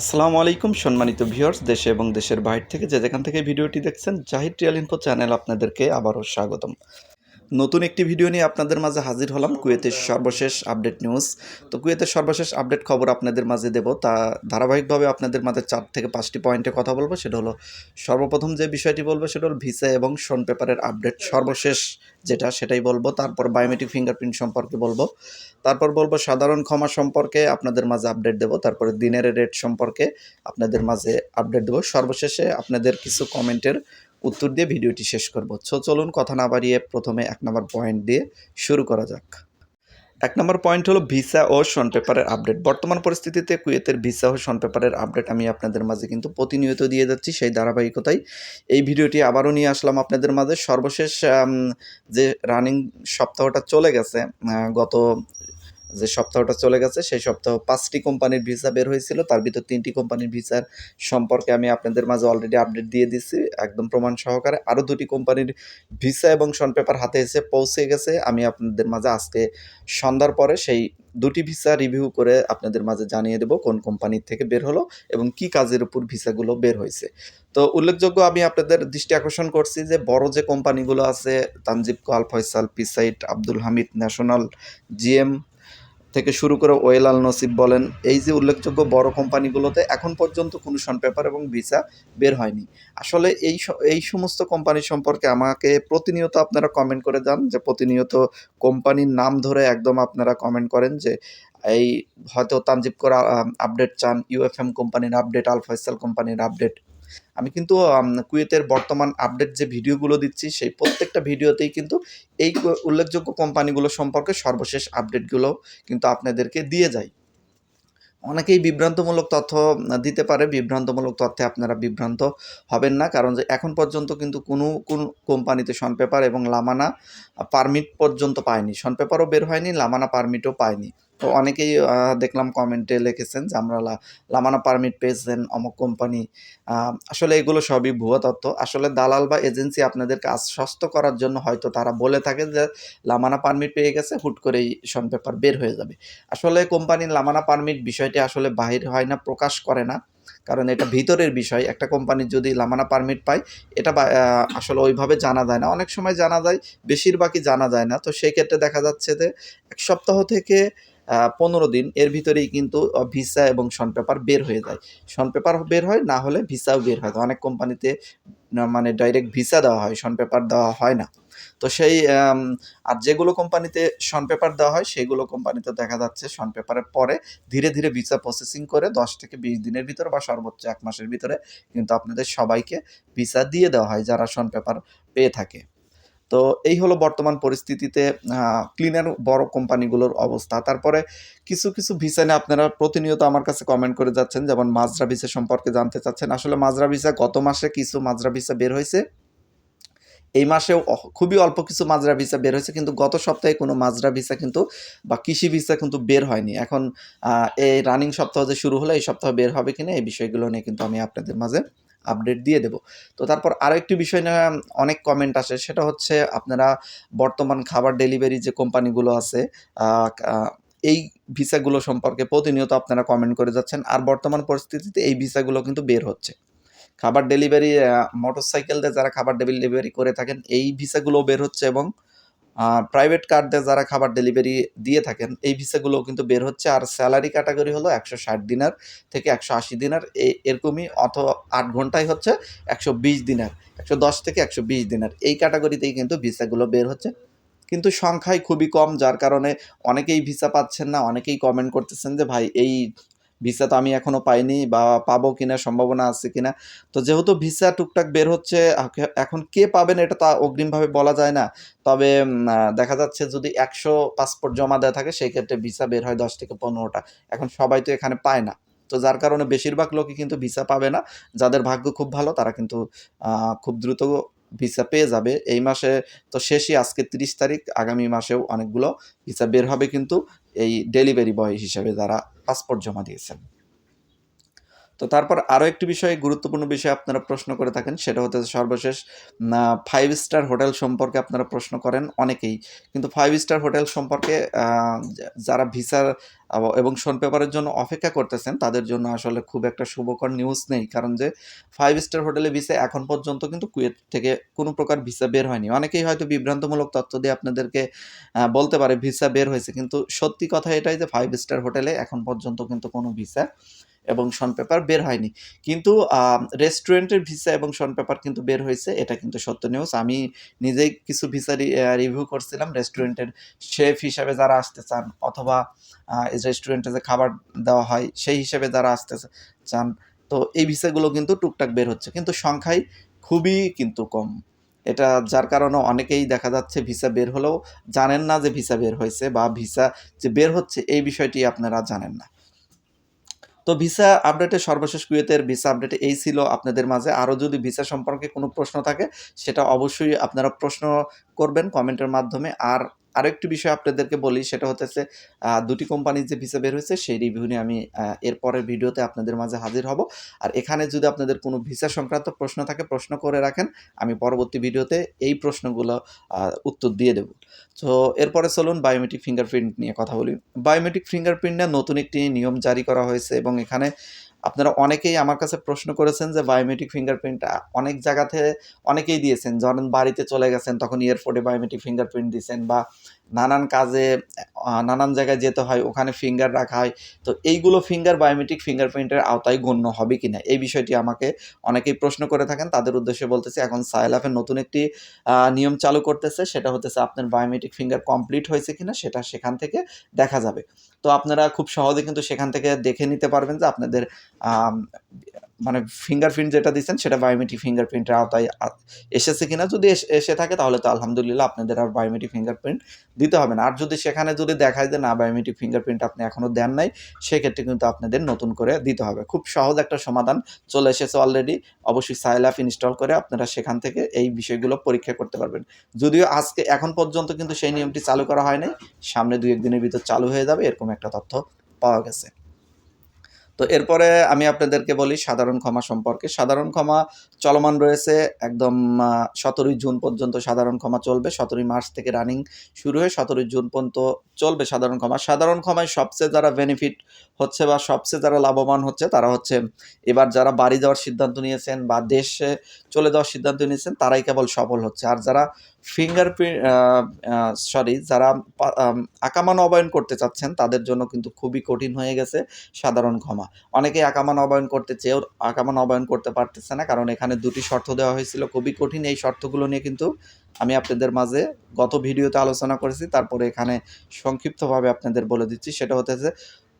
আসসালামু আলাইকুম, সম্মানিত ভিউয়ার্স, দেশে এবং দেশের বাইরে থেকে যে যেখান থেকে ভিডিওটি দেখছেন, জাহিদ রিয়াল ইনফো চ্যানেল আপনাদেরকে আবারও স্বাগতম। নতুন একটি ভিডিও নিয়ে আপনাদের মাঝে হাজির হলাম কুয়েতের সর্বশেষ আপডেট নিউজ। তো কুয়েতের সর্বশেষ আপডেট খবর আপনাদের মাঝে দেব। তা ধারাবাহিকভাবে আপনাদের মাঝে চার থেকে পাঁচটি পয়েন্টে কথা বলব। সেটা হলো, সর্বপ্রথম যে বিষয়টি বলব, সেটা হলো ভিসা এবং শন পেপারের আপডেট সর্বশেষ যেটা, সেটাই বলব। তারপর বায়োমেট্রিক ফিঙ্গারপ্রিন্ট সম্পর্কে বলব। তারপর বলব, সাধারণ ক্ষমা সম্পর্কে আপনাদের মাঝে আপডেট দেবো। তারপরে দিনের রেট সম্পর্কে আপনাদের মাঝে আপডেট দেবো। সর্বশেষে আপনাদের কিছু কমেন্টের উত্তর দিয়ে ভিডিওটি শেষ করব। সো চলুন কথা না বাড়িয়ে প্রথমে এক নম্বর পয়েন্ট দিয়ে শুরু করা যাক। এক নম্বর পয়েন্ট হলো ভিসা ও শন পেপারের আপডেট। বর্তমান পরিস্থিতিতে কুয়েতের ভিসা ও শন পেপারের আপডেট আমি আপনাদের মাঝে কিন্তু প্রতিনিয়ত দিয়ে যাচ্ছি সেই ধারাবাহিকতায় এই ভিডিওটি আবারও নিয়ে আসলাম আপনাদের মাঝে। সর্বশেষ যে রানিং সপ্তাহটা চলে গেছে গত যে সপ্তাহটা চলে গেছে, সেই সপ্তাহ পাঁচটি কোম্পানির ভিসা বের হয়েছিল। তার ভিতর তিনটি কোম্পানির ভিসার সম্পর্কে আমি আপনাদের মাঝে অলরেডি আপডেট দিয়ে দিচ্ছি একদম প্রমাণ সহকারে। আরও দুটি কোম্পানির ভিসা এবং শন পেপার হাতে এসে পৌঁছে গেছে। আমি আপনাদের মাঝে আজকে সন্ধ্যার পরে সেই দুটি ভিসা রিভিউ করে আপনাদের মাঝে জানিয়ে দেব কোন কোম্পানির থেকে বের হলো এবং কি কাজের উপর ভিসাগুলো বের হয়েছে। তো উল্লেখযোগ্য আমি আপনাদের দৃষ্টি আকর্ষণ করছি যে বড় যে কোম্পানিগুলো আছে, তানজিব কোয়াল ফয়সাল, পিসাইট, আব্দুল হামিদ, ন্যাশনাল, জিএম থেকে শুরু করে ওয়েল আল নসিব বলেন, এই যে উল্লেখযোগ্য বড় কোম্পানিগুলোতে এখন পর্যন্ত কোনো শন পেপার এবং ভিসা বের হয়নি। আসলে এই এই সমস্ত কোম্পানি সম্পর্কে আমাকে প্রতিনিয়ত আপনারা কমেন্ট করে যান, যে প্রতিনিয়ত কোম্পানির নাম ধরে একদম আপনারা কমেন্ট করেন যে, এই হয়তো তানজিব করা আপডেট চান ইউএফএম কোম্পানির আপডেট আল ফয়সাল কোম্পানির আপডেট আমি কিন্তু কুয়েতের বর্তমান আপডেট যে ভিডিওগুলো দিচ্ছি, সেই প্রত্যেকটা ভিডিওতেই কিন্তু এই উল্লেখযোগ্য কোম্পানিগুলো সম্পর্কে সর্বশেষ আপডেটগুলো কিন্তু আপনাদেরকে দিয়ে যাই। অনেকেই বিভ্রান্তমূলক তথ্য দিতে পারে, বিভ্রান্তমূলক তথ্যে আপনারা বিভ্রান্ত হবেন না, কারণ যে এখন পর্যন্ত কিন্তু কোনো, কোন কোম্পানিতে শন পেপার এবং লামানা পারমিট পর্যন্ত পায়নি। শন পেপারও বের হয়নি, লামানা পারমিটও পায়নি। তো অনেকেই দেখলাম কমেন্টে লিখেছেন যে, আমরা লামানা পারমিট পেয়েছেন অমুক কোম্পানি আসলে এগুলো সবই ভুয়া তথ্য। আসলে দালাল বা এজেন্সি আপনাদেরকে আশ্বস্ত করার জন্য হয়তো তারা বলে থাকে যে, লামানা পারমিট পেয়ে গেছে, হুট করেই শন পেপার বের হয়ে যাবে। আসলে কোম্পানির লামানা পারমিট বিষয়টি আসলে বাহির হয় না, প্রকাশ করে না। কারণ এটা ভিতরের বিষয়। একটা কোম্পানির যদি লামানা পারমিট পায়, এটা আসলে ওইভাবে জানা যায় না। অনেক সময় জানা যায়, বেশিরভাগই জানা যায় না। তো সেই ক্ষেত্রে দেখা যাচ্ছে যে, এক সপ্তাহ থেকে পনেরো দিন। এর ভিতরেই কিন্তু ভিসা এবং শন পেপার বের হয়ে যায়। শন পেপার বের হয়, না হলে ভিসাও বের হয়। অনেক কোম্পানিতে মানে ডাইরেক্ট ভিসা দেওয়া হয় শন পেপার দেওয়া হয় না। তো সেই আর যেগুলো কোম্পানিতে শন পেপার দেওয়া হয়, সেগুলো কোম্পানিতে দেখা যাচ্ছে শন পেপারের পরে ধীরে ধীরে ভিসা প্রসেসিং করে দশ থেকে বিশ দিনের ভিতরে বা সর্বোচ্চ এক মাসের ভিতরে কিন্তু আপনাদের সবাইকে ভিসা দিয়ে দেওয়া হয়, যারা শন পেপার পেয়ে থাকে। তো এই হলো বর্তমান পরিস্থিতিতে ক্লিনার বড় কোম্পানিগুলোর অবস্থা। তারপরে কিছু কিছু ভিসা নিয়ে আপনারা প্রতিনিয়ত আমার কাছে কমেন্ট করে যাচ্ছেন, যেমন মাজরা ভিসা সম্পর্কে জানতে চাচ্ছেন। আসলে মাজরা ভিসা গত মাসে কিছু মাজরা ভিসা বের হয়েছে। এই মাসেও খুবই অল্প কিছু মাজরা ভিসা বের হয়েছে, কিন্তু গত সপ্তাহে কোনো মাজরা ভিসা কিন্তু বা কৃষি ভিসা কিন্তু বের হয়নি। এখন এই রানিং সপ্তাহ যে শুরু হলো, এই সপ্তাহ বের হবে কিনা, এই বিষয়গুলো নিয়ে কিন্তু আমি আপনাদের মাঝে আপডেট দিয়ে দেব। তো তারপর আরও একটি বিষয় নিয়ে অনেক কমেন্ট আসে, সেটা হচ্ছে আপনারা বর্তমান খাবার ডেলিভারি যে কোম্পানিগুলো আছে এই ভিসাগুলো সম্পর্কে প্রতিনিয়ত আপনারা কমেন্ট করে যাচ্ছেন। আর বর্তমান পরিস্থিতিতে এই ভিসাগুলো কিন্তু বের হচ্ছে। খাবার ডেলিভারি মোটরসাইকেল দিয়ে যারা খাবার ডেলিভারি করে থাকেন, এই ভিসাগুলো বের হচ্ছে এবং প্রাইভেট কার দিয়ে যারা খাবার ডেলিভারি দিয়ে থাকেন, এই ভিসাগুলো কিন্তু বের হচ্ছে। আর স্যালারি ক্যাটাগরি হলো একশো ষাট দিনার থেকে একশো আশি দিনার। এরকমই অথ আট ঘন্টায় হচ্ছে একশো বিশ দিনার, একশো দশ থেকে একশো বিশ দিনার। এই ক্যাটাগরিতেই কিন্তু ভিসাগুলো বের হচ্ছে। কিন্তু সংখ্যায় খুবই কম, যার কারণে অনেকেই ভিসা পাচ্ছেন না, অনেকেই কমেন্ট করতেছেন যে, ভাই, এই ভিসা তো আমি এখনও পাইনি বা পাবো কিনা, সম্ভাবনা আছে কিনা। তো যেহেতু ভিসা টুকটাক বের হচ্ছে এখন কে পাবেন এটা তা অগ্রিমভাবে বলা যায় না। তবে দেখা যাচ্ছে যদি একশো পাসপোর্ট জমা দেওয়া থাকে সেই ক্ষেত্রে ভিসা বের হয় দশ থেকে পনেরোটা। এখন সবাই তো এখানে পায় না। তো যার কারণে বেশিরভাগ লোকই কিন্তু ভিসা পাবে না। যাদের ভাগ্য খুব ভালো, তারা কিন্তু খুব দ্রুত ভিসা পেয়ে যাবে। এই মাসে তো শেষই, আজকে তিরিশ তারিখ, আগামী মাসেও অনেকগুলো ভিসা বের হবে কিন্তু এই ডেলিভারি বয় হিসেবে যারা পাসপোর্ট জমা দিয়েছেন। তো তারপর আরও একটি বিষয় গুরুত্বপূর্ণ বিষয় আপনারা প্রশ্ন করে থাকেন, সেটা হতে সর্বশেষ ফাইভ স্টার হোটেল সম্পর্কে আপনারা প্রশ্ন করেন অনেকেই, কিন্তু ফাইভ স্টার হোটেল সম্পর্কে যারা ভিসার এবং শোন পেপারের জন্য অপেক্ষা করতেছেন, তাদের জন্য আসলে খুব একটা শুভকর নিউজ নেই, কারণ যে ফাইভ স্টার হোটেলে ভিসা এখন পর্যন্ত কিন্তু কুয়েত থেকে কোনো প্রকার ভিসা বের হয়নি। অনেকেই হয়তো বিভ্রান্তমূলক তথ্য দিয়ে আপনাদেরকে বলতে পারে ভিসা বের হয়েছে, কিন্তু সত্যি কথা এটাই যে ফাইভ স্টার হোটেলে এখন পর্যন্ত কিন্তু কোনো ভিসা এবং শন পেপার বের হয়নি। কিন্তু রেস্টুরেন্টের ভিসা এবং শন পেপার কিন্তু বের হয়েছে, এটা কিন্তু সত্য নিউজ আমি নিজেই কিছু ভিসা রিভিউ করছিলাম রেস্টুরেন্টের শেফ হিসাবে যারা আসতে চান অথবা রেস্টুরেন্টে যে খাবার দেওয়া হয় সেই হিসাবে যারা আসতে চান, তো এই ভিসাগুলো কিন্তু টুকটাক বের হচ্ছে। কিন্তু সংখ্যায় খুবই কিন্তু কম। এটা যার কারণে অনেকেই দেখা যাচ্ছে ভিসা বের হলেও জানেন না যে ভিসা বের হয়েছে বা ভিসা যে বের হচ্ছে, এই বিষয়টি আপনারা জানেন না। তো ভিসা আপডেটে সর্বশেষ কুয়েতের ভিসা আপডেটে এই ছিল আপনাদের মাঝে। আরও যদি ভিসা সম্পর্কে কোনো প্রশ্ন থাকে, সেটা অবশ্যই আপনারা প্রশ্ন করবেন কমেন্টের মাধ্যমে। আর আরেকটি বিষয় আপনাদেরকে বলি সেটা হতেছে দুটি কোম্পানির যে ভিসা বের হয়েছে সেই রিভিউ নিয়ে আমি আহ, এর পরের ভিডিওতে আপনাদের মাঝে হাজির হব। আর এখানে যদি আপনাদের কোনো ভিসা সংক্রান্ত প্রশ্ন থাকে প্রশ্ন করে রাখেন আমি পরবর্তী ভিডিওতে এই প্রশ্নগুলো উত্তর দিয়ে দেব। তো এরপরে চলুন বায়োমেট্রিক ফিঙ্গারপ্রিন্ট নিয়ে কথা বলি। বায়োমেট্রিক ফিঙ্গারপ্রিন্ট নতুন একটি নিয়ম জারি করা হয়েছে এবং এখানে আপনারা অনেকেই আমার কাছে প্রশ্ন করেছেন যে বায়োমেট্রিক ফিঙ্গারপ্রিন্ট অনেক জায়গাতে অনেকেই দিয়েছেন। যখন বাড়িতে চলে গেছেন, তখন এয়ারপোর্টে বায়োমেট্রিক ফিঙ্গারপ্রিন্ট দিয়েছেন বা নানান কাজে নানান জায়গায় যেতে হয়, ওখানে ফিঙ্গার রাখা হয়। তো এইগুলো ফিঙ্গার বায়োমেট্রিক ফিঙ্গারপ্রিন্টের আওতায় গণ্য হবে কিনা? এই বিষয়টি আমাকে অনেকেই প্রশ্ন করে থাকেন। তাদের উদ্দেশ্যে বলতেছি, এখন সাইলাফের নতুন একটি নিয়ম চালু করতেছে। সেটা হতেছে আপনার বায়োমেট্রিক ফিঙ্গার কমপ্লিট হয়েছে কিনা, সেটা সেখান থেকে দেখা যাবে। তো আপনারা খুব সহজে কিন্তু সেখান থেকে দেখে নিতে পারবেন যে আপনাদের মানে ফিঙ্গারপ্রিন্ট যেটা দিচ্ছেন সেটা বায়োমেট্রিক ফিঙ্গারপ্রিন্টের আওতায় এসেছে কিনা, যদি এসে থাকে, তাহলে তো আলহামদুলিল্লাহ আপনাদের আর বায়োমেট্রিক ফিঙ্গারপ্রিন্ট দিতে হবে না। আর যদি সেখানে যদি দেখায় যে না বায়োমেট্রিক ফিঙ্গারপ্রিন্ট আপনি এখনও দেন নাই, সেক্ষেত্রে কিন্তু আপনাদের নতুন করে দিতে হবে। খুব সহজ একটা সমাধান চলে এসেছে অলরেডি অবশ্যই সাইল অ্যাপ ইনস্টল করে আপনারা সেখান থেকে এই বিষয়গুলো পরীক্ষা করতে পারবেন। যদিও আজকে, এখন পর্যন্ত কিন্তু সেই নিয়মটি চালু করা হয় নাই। সামনে দুই একদিনের ভিতর চালু হয়ে যাবে, এরকম একটা তথ্য পাওয়া গেছে। তো এরপরে আমি আপনাদেরকে বলি সাধারণ ক্ষমা সম্পর্কে। সাধারণ ক্ষমা চলমান রয়েছে একদম সতেরোই জুন পর্যন্ত সাধারণ ক্ষমা চলবে, সতেরোই মার্চ থেকে রানিং শুরু হয়ে সতেরোই জুন পর্যন্ত চলবে সাধারণ ক্ষমা। সাধারণ ক্ষমায় সবচেয়ে যারা বেনিফিট হচ্ছে বা সবচেয়ে যারা লাভবান হচ্ছে তারা হচ্ছে, এবার যারা বাড়ি যাওয়ার সিদ্ধান্ত নিয়েছেন বা দেশে চলে যাওয়ার সিদ্ধান্ত নিয়েছেন তারাই কেবল সফল হচ্ছে। আর যারা ফিঙ্গারপ্রিন্ট সরি যারা আকামা নবায়ন করতে চাচ্ছেন, তাদের জন্য কিন্তু খুবই কঠিন হয়ে গেছে সাধারণ ক্ষমা। অনেকেই আকামা নবায়ন করতে চেয়েও আকামা নবায়ন করতে পারতেছে না, কারণ এখানে দুটি শর্ত দেওয়া হয়েছিল। খুবই কঠিন এই শর্তগুলো নিয়ে কিন্তু আমি আপনাদের মাঝে গত ভিডিওতে আলোচনা করেছি, তারপরে এখানে সংক্ষিপ্তভাবে আপনাদের বলে দিচ্ছি। সেটা হতেছে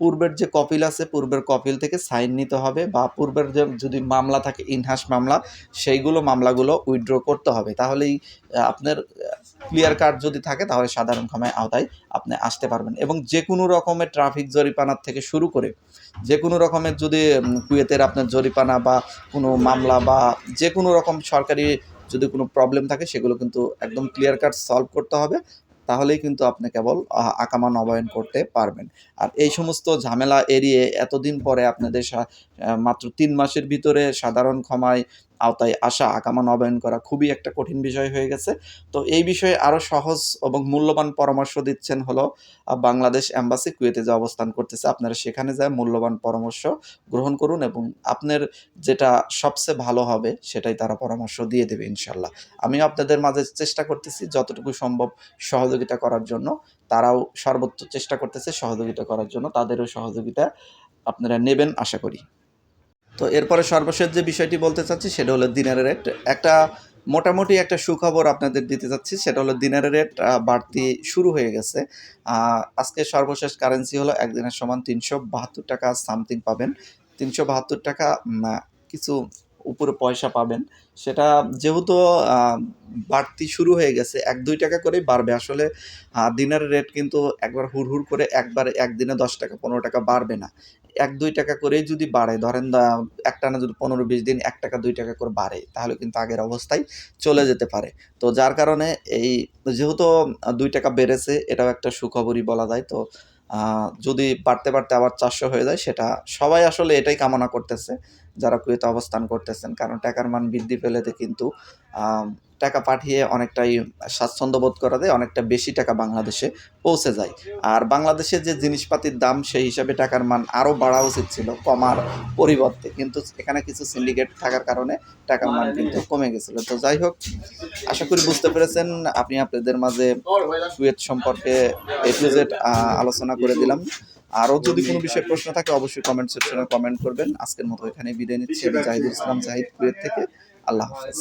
পূর্বের যে কপিল আছে, পূর্বের কপিল থেকে সাইন নিতে হবে বা পূর্বের যে যদি মামলা থাকে, ইনহাস মামলা, সেইগুলো মামলাগুলো উইথড্র করতে হবে। তাহলেই আপনার ক্লিয়ার কার্ড যদি থাকে, তাহলে সাধারণ ক্ষমায় আওতায় আপনি আসতে পারবেন। এবং যে কোনো রকমের ট্রাফিক জরিপানার থেকে শুরু করে যে কোনো রকমের যদি কুয়েতের আপনার জরিপানা বা কোনো মামলা বা যে কোনো রকম সরকারি যদি কোনো প্রবলেম থাকে, সেগুলো কিন্তু একদম ক্লিয়ার কাট সলভ করতে হবে। তাহলেই কিন্তু আপনি কেবল আকামা নবায়ন করতে পারবেন। আর এই সমস্ত ঝামেলা এড়িয়ে এতদিন পরে আপনাদের মাত্র তিন মাসের ভিতরে সাধারণ ক্ষমায় আওতায় আসা আকামা নবায়ন করা খুবই একটা কঠিন বিষয় হয়ে গেছে। তো এই বিষয়ে আরও সহজ এবং মূল্যবান পরামর্শ দিচ্ছেন হলো বাংলাদেশ অ্যাম্বাসি কুয়েতে যে অবস্থান করতেছে, আপনারা সেখানে যায় মূল্যবান পরামর্শ গ্রহণ করুন এবং আপনার যেটা সবচেয়ে ভালো হবে সেটাই তারা পরামর্শ দিয়ে দেবে ইনশাল্লাহ। আমিও আপনাদের মাঝে চেষ্টা করতেছি যতটুকু সম্ভব সহযোগিতা করার জন্য। তারাও সর্বোচ্চ চেষ্টা করতেছে সহযোগিতা করার জন্য, তাদেরও সহযোগিতা আপনারা নেবেন আশা করি। তো এরপরে সর্বশেষ যে বিষয়টি বলতে চাচ্ছি, সেটা হলো দিনের রেট একটা মোটামুটি একটা সুখবর আপনাদের দিতে চাচ্ছি, সেটা হলো দিনের রেট বাড়তি শুরু হয়ে গেছে। আজকে সর্বশেষ কারেন্সি হলো একদিনের সমান তিনশো বাহাত্তর টাকা সামথিং পাবেন। তিনশো বাহাত্তর টাকা কিছু উপরে পয়সা পাবেন। সেটা যেহেতু বাড়তি শুরু হয়ে গেছে, এক দুই টাকা করেই বাড়বে। আসলে দিনের রেট কিন্তু একবার হুড় হুড় করে একবার একদিনে দশ টাকা, পনেরো টাকা বাড়বে না। এক দুই টাকা করেই যদি বাড়ে, ধরেন দা- একটানা যদি পনেরো বিশ দিন এক টাকা, দুই টাকা করে বাড়ে, তাহলে কিন্তু আগের অবস্থায় চলে যেতে পারে। তো যার কারণে এই, যেহেতু দুই টাকা বেড়েছে, এটাও একটা সুখবরই বলা যায়। তো যদি পারতে পারতে আবার চারশো হয়ে যায়, সেটা সবাই আসলে এটাই কামনা করতেছে, যারা কুয়েতে অবস্থান করতেছেন, কারণ টাকার মান বৃদ্ধি পেলেতে কিন্তু টাকা পাঠিয়ে অনেকটাই স্বাচ্ছন্দ্য বোধ করা যায় অনেকটা বেশি টাকা বাংলাদেশে পৌঁছে যায়। আর বাংলাদেশে যে জিনিসপাতির দাম, সেই হিসাবে টাকার মান আরও বাড়া উচিত ছিল কমার পরিবর্তে। কিন্তু এখানে কিছু সিন্ডিকেট থাকার কারণে টাকার মান কিন্তু কমে গেছিল। তো যাই হোক, আশা করি বুঝতে পেরেছেন। আপনি আপনাদের মাঝে কুয়েত সম্পর্কে এ টু জেড আলোচনা করে দিলাম। আরও যদি কোনো বিষয়ে প্রশ্ন থাকে, অবশ্যই কমেন্ট সেকশনে কমেন্ট করবেন। আজকের মতো এখানে বিদায় নিচ্ছি। আমি জাহিদুল ইসলাম, জাহিদ কুয়েত থেকে। আল্লাহ হাফেজ।